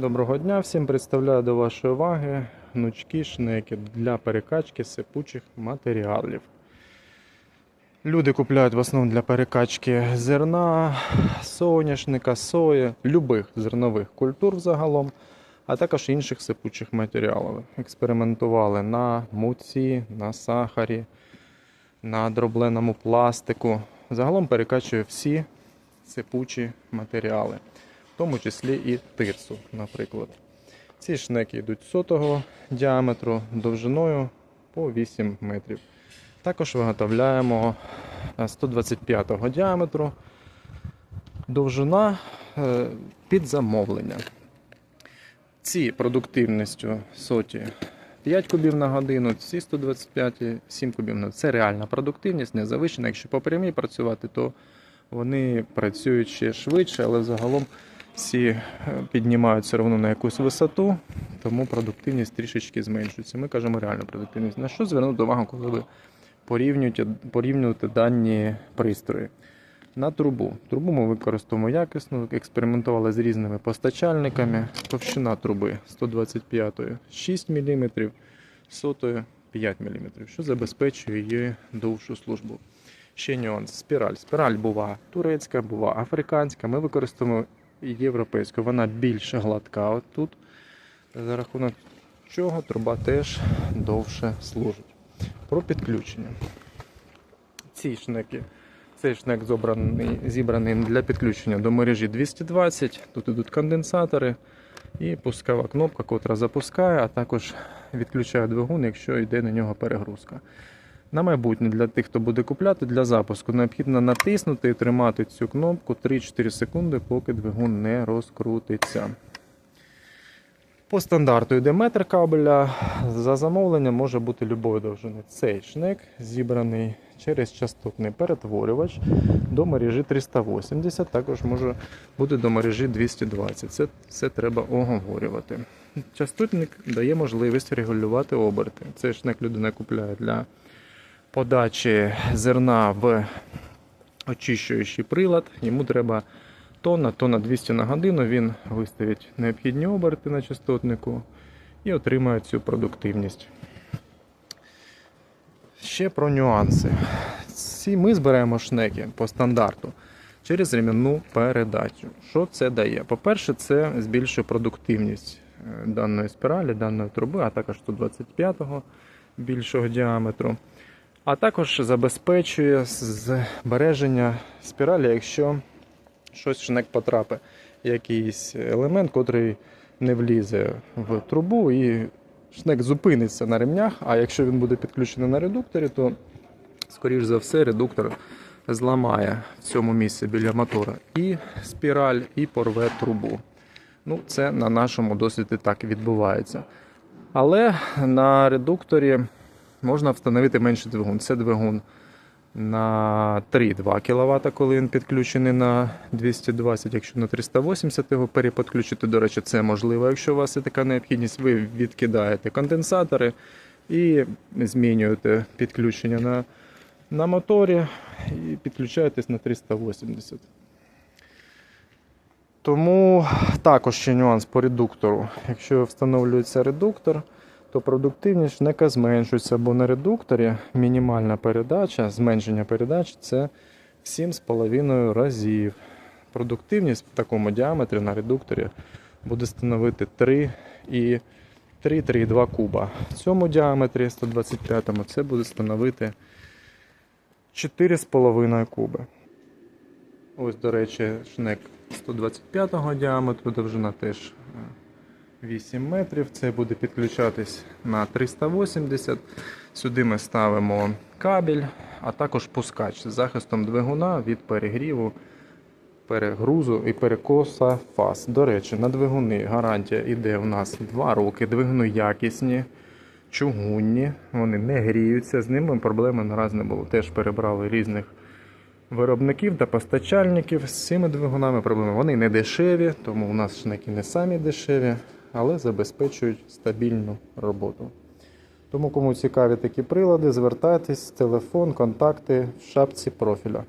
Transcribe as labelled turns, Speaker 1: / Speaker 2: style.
Speaker 1: Доброго дня всім представляю до вашої уваги гнучкі шнеки для перекачки сипучих матеріалів. Люди купляють в основному для перекачки зерна, соняшника, сої, любих зернових культур загалом, а також інших сипучих матеріалів. Експериментували на муці, на сахарі, на дробленому пластику. Загалом перекачує всі сипучі матеріали тому числі і тирсу, наприклад. Ці шнеки йдуть сотого діаметру довжиною по 8 метрів. Також виготовляємо 125-го діаметру довжина е, під замовлення. Ці продуктивністю соті 5 кубів на годину, ці 125 7 кубів на Це реальна продуктивність, не завищена. Якщо по прямій працювати, то вони працюють ще швидше, але загалом всі е, піднімають все одно на якусь висоту, тому продуктивність трішечки зменшується. Ми кажемо реальну продуктивність. На що звернути увагу, коли ви порівнюєте, порівнюєте дані пристрої? На трубу. Трубу ми використовуємо якісно, експериментували з різними постачальниками. Товщина труби 125 6 мм, сотою 5 мм, що забезпечує її довшу службу. Ще нюанс. Спіраль. Спіраль бува турецька, бува африканська. Ми використовуємо європейську. Вона більш гладка отут. За рахунок чого труба теж довше служить. Про підключення. Ці шнеки. Цей шнек зібраний, зібраний для підключення до мережі 220. Тут йдуть конденсатори і пускова кнопка, котра запускає, а також відключає двигун, якщо йде на нього перегрузка. На майбутнє для тих, хто буде купляти для запуску, необхідно натиснути і тримати цю кнопку 3-4 секунди, поки двигун не розкрутиться. По стандарту йде метр кабеля. За замовленням може бути любої довжини. Цей шнек зібраний через частотний перетворювач до мережі 380, також може бути до мережі 220. Це все треба оговорювати. Частотник дає можливість регулювати оберти. Цей шнек людина купляє для подачі зерна в очищуючий прилад. Йому треба тонна, тонна 200 на годину. Він виставить необхідні оберти на частотнику і отримає цю продуктивність. Ще про нюанси. Ці ми збираємо шнеки по стандарту через ремінну передачу. Що це дає? По-перше, це збільшує продуктивність е, даної спіралі, даної труби, а також 125-го більшого діаметру. А також забезпечує збереження спіралі, якщо щось шнек потрапить, якийсь елемент, котрий не влізе в трубу, і шнек зупиниться на ремнях. А якщо він буде підключений на редукторі, то, скоріш за все, редуктор зламає в цьому місці біля мотора і спіраль, і порве трубу. Ну, Це на нашому досвіді так відбувається. Але на редукторі можна встановити менший двигун. Це двигун на 3,2 кВт, коли він підключений на 220, якщо на 380 його переподключити, до речі, це можливо. Якщо у вас є така необхідність, ви відкидаєте конденсатори і змінюєте підключення на, на моторі і підключаєтесь на 380. Тому також ще нюанс по редуктору. Якщо встановлюється редуктор, то продуктивність шнека зменшується, бо на редукторі мінімальна передача, зменшення передач це 7,5 разів. Продуктивність в такому діаметрі на редукторі буде становити 3 і 3,2 куба. В цьому діаметрі 125 це буде становити 4,5 куби. Ось, до речі, шнек 125 діаметру, довжина теж е, 8 метрів. Це буде підключатись на 380. Сюди ми ставимо кабель, а також пускач з захистом двигуна від перегріву, перегрузу і перекоса фаз. До речі, на двигуни гарантія йде у нас 2 роки. Двигуни якісні, чугунні, вони не гріються. З ними проблеми наразі не було. Теж перебрали різних. Виробників та постачальників з цими двигунами проблеми. Вони не дешеві, тому у нас шнеки не самі дешеві, але забезпечують стабільну роботу. Тому, кому цікаві такі прилади, звертайтесь, телефон, контакти в шапці профіля.